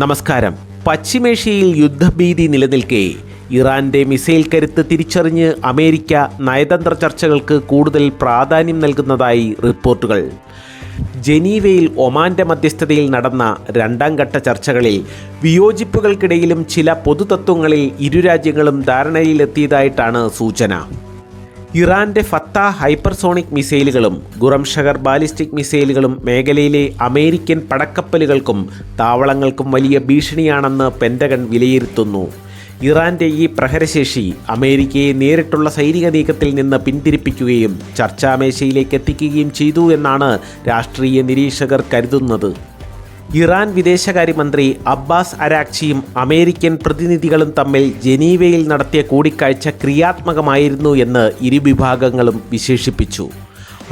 നമസ്കാരം. പശ്ചിമേഷ്യയിൽ യുദ്ധഭീതി നിലനിൽക്കെ ഇറാന്റെ മിസൈൽ കരുത്ത് തിരിച്ചറിഞ്ഞ് അമേരിക്ക നയതന്ത്ര ചർച്ചകൾക്ക് കൂടുതൽ പ്രാധാന്യം നൽകുന്നതായി റിപ്പോർട്ടുകൾ. ജനീവയിൽ ഒമാന്റെ മധ്യസ്ഥതയിൽ നടന്ന രണ്ടാം ഘട്ട ചർച്ചകളിൽ വിയോജിപ്പുകൾക്കിടയിലും ചില പൊതുതത്വങ്ങളിൽ ഇരു രാജ്യങ്ങളും ധാരണയിലെത്തിയതായിട്ടാണ് സൂചന. ഇറാന്റെ ഫത്ത ഹൈപ്പർസോണിക് മിസൈലുകളും ഗുറംഷഹർ ബാലിസ്റ്റിക് മിസൈലുകളും മേഖലയിലെ അമേരിക്കൻ പടക്കപ്പലുകൾക്കും താവളങ്ങൾക്കും വലിയ ഭീഷണിയാണെന്ന് പെന്റഗൺ വിലയിരുത്തുന്നു. ഇറാന്റെ ഈ പ്രഹരശേഷി അമേരിക്കയെ നേരിട്ടുള്ള സൈനിക നീക്കത്തിൽ നിന്ന് പിന്തിരിപ്പിക്കുകയും ചർച്ചാമേശയിലേക്ക് എത്തിക്കുകയും ചെയ്തു എന്നാണ് രാഷ്ട്രീയ നിരീക്ഷകർ കരുതുന്നത്. ഇറാൻ വിദേശകാര്യമന്ത്രി അബ്ബാസ് അരാക്ചിയും അമേരിക്കൻ പ്രതിനിധികളും തമ്മിൽ ജനീവയിൽ നടത്തിയ കൂടിക്കാഴ്ച ക്രിയാത്മകമായിരുന്നു എന്ന് ഇരുവിഭാഗങ്ങളും വിശേഷിപ്പിച്ചു.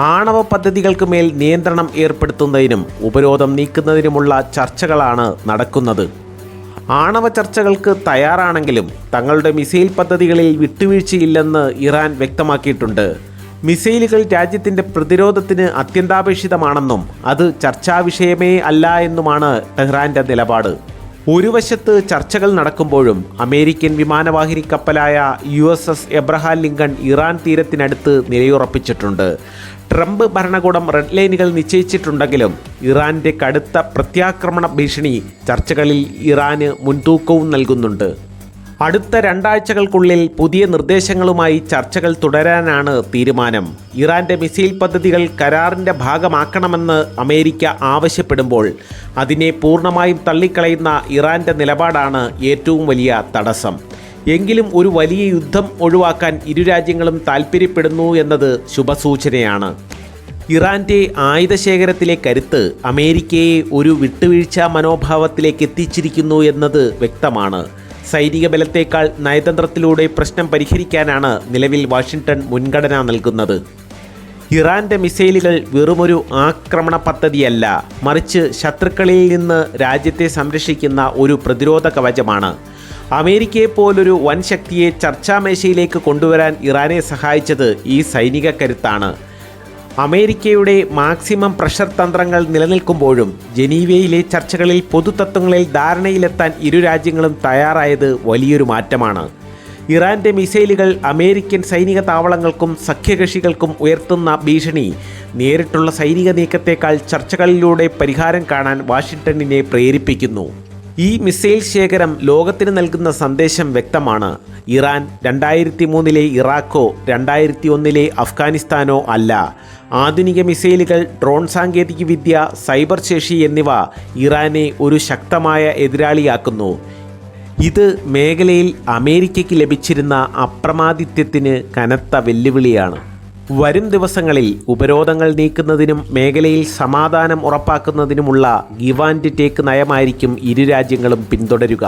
ആണവ പദ്ധതികൾക്ക് മേൽ നിയന്ത്രണം ഏർപ്പെടുത്തുന്നതിനും ഉപരോധം നീക്കുന്നതിനുമുള്ള ചർച്ചകളാണ് നടക്കുന്നത്. ആണവ ചർച്ചകൾക്ക് തയ്യാറാണെങ്കിലും തങ്ങളുടെ മിസൈൽ പദ്ധതികളിൽ വിട്ടുവീഴ്ചയില്ലെന്ന് ഇറാൻ വ്യക്തമാക്കിയിട്ടുണ്ട്. മിസൈലുകൾ രാജ്യത്തിന്റെ പ്രതിരോധത്തിന് അത്യന്താപേക്ഷിതമാണെന്നും അത് ചർച്ചാ വിഷയമേ അല്ല എന്നുമാണ് ടെഹ്റാന്റെ നിലപാട്. ഒരു വശത്ത് ചർച്ചകൾ നടക്കുമ്പോഴും അമേരിക്കൻ വിമാനവാഹിനി കപ്പലായ U S S Abraham Lincoln Iran തീരത്തിനടുത്ത് നിലയുറപ്പിച്ചിട്ടുണ്ട്. ട്രംപ് ഭരണകൂടം റെഡ് ലൈനുകൾ നിശ്ചയിച്ചിട്ടുണ്ടെങ്കിലും ഇറാന്റെ കടുത്ത പ്രത്യാക്രമണ ഭീഷണി ചർച്ചകളിൽ ഇറാന് മുൻതൂക്കവും നൽകുന്നുണ്ട്. അടുത്ത രണ്ടാഴ്ചകൾക്കുള്ളിൽ പുതിയ നിർദ്ദേശങ്ങളുമായി ചർച്ചകൾ തുടരാനാണ് തീരുമാനം. ഇറാന്റെ മിസൈൽ പദ്ധതികൾ കരാറിന്റെ ഭാഗമാക്കണമെന്ന് അമേരിക്ക ആവശ്യപ്പെടുമ്പോൾ അതിനെ പൂർണമായും തള്ളിക്കളയുന്ന ഇറാന്റെ നിലപാടാണ് ഏറ്റവും വലിയ തടസ്സം. എങ്കിലും ഒരു വലിയ യുദ്ധം ഒഴിവാക്കാൻ ഇരു രാജ്യങ്ങളും താൽപ്പര്യപ്പെടുന്നു എന്നത് ശുഭസൂചനയാണ്. ഇറാന്റെ ആയുധശേഖരത്തിലെ കരുത്ത് അമേരിക്കയെ ഒരു വിട്ടുവീഴ്ച മനോഭാവത്തിലേക്ക് എത്തിച്ചിരിക്കുന്നു എന്നത് വ്യക്തമാണ്. സൈനിക ബലത്തേക്കാൾ നയതന്ത്രത്തിലൂടെ പ്രശ്നം പരിഹരിക്കാനാണ് നിലവിൽ വാഷിംഗ്ടൺ മുൻഗണന നൽകുന്നത്. ഇറാന്റെ മിസൈലുകൾ വെറുമൊരു ആക്രമണ പദ്ധതിയല്ല മറിച്ച് ശത്രുക്കളിൽ നിന്ന് രാജ്യത്തെ സംരക്ഷിക്കുന്ന ഒരു പ്രതിരോധ കവചമാണ്. അമേരിക്കയെ പോലൊരു വൻ ശക്തിയെ ചർച്ചാമേശയിലേക്ക് കൊണ്ടുവരാൻ ഇറാനെ സഹായിച്ചത് ഈ സൈനിക കരുത്താണ്. അമേരിക്കയുടെ മാക്സിമം പ്രഷർ തന്ത്രങ്ങൾ നിലനിൽക്കുമ്പോഴും ജനീവയിലെ ചർച്ചകളിൽ പൊതുതത്വങ്ങളിൽ ധാരണയിലെത്താൻ ഇരു രാജ്യങ്ങളും തയ്യാറായത് വലിയൊരു മാറ്റമാണ്. ഇറാന്റെ മിസൈലുകൾ അമേരിക്കൻ സൈനിക താവളങ്ങൾക്കും സഖ്യകക്ഷികൾക്കും ഉയർത്തുന്ന ഭീഷണി നേരിട്ടുള്ള സൈനിക നീക്കത്തേക്കാൾ ചർച്ചകളിലൂടെ പരിഹാരം കാണാൻ വാഷിംഗ്ടണിനെ പ്രേരിപ്പിക്കുന്നു. ഈ മിസൈൽ ശേഖരം ലോകത്തിന് നൽകുന്ന സന്ദേശം വ്യക്തമാണ്. ഇറാൻ രണ്ടായിരത്തി മൂന്നിലെ ഇറാഖോ രണ്ടായിരത്തി ഒന്നിലെ അഫ്ഗാനിസ്ഥാനോ അല്ല. ആധുനിക മിസൈലുകൾ ഡ്രോൺ സാങ്കേതികവിദ്യ സൈബർ ശേഷി എന്നിവ ഇറാനെ ഒരു ശക്തമായ എതിരാളിയാക്കുന്നു. ഇത് മേഖലയിൽ അമേരിക്കയ്ക്ക് ലഭിച്ചിരുന്ന അപ്രമാദിത്യത്തിന് കനത്ത വെല്ലുവിളിയാണ്. വരും ദിവസങ്ങളിൽ ഉപരോധങ്ങൾ നീക്കുന്നതിനും മേഖലയിൽ സമാധാനം ഉറപ്പാക്കുന്നതിനുമുള്ള ഗിവ് ആൻഡ് ടേക്ക് നയമായിരിക്കും ഇരു രാജ്യങ്ങളും പിന്തുടരുക.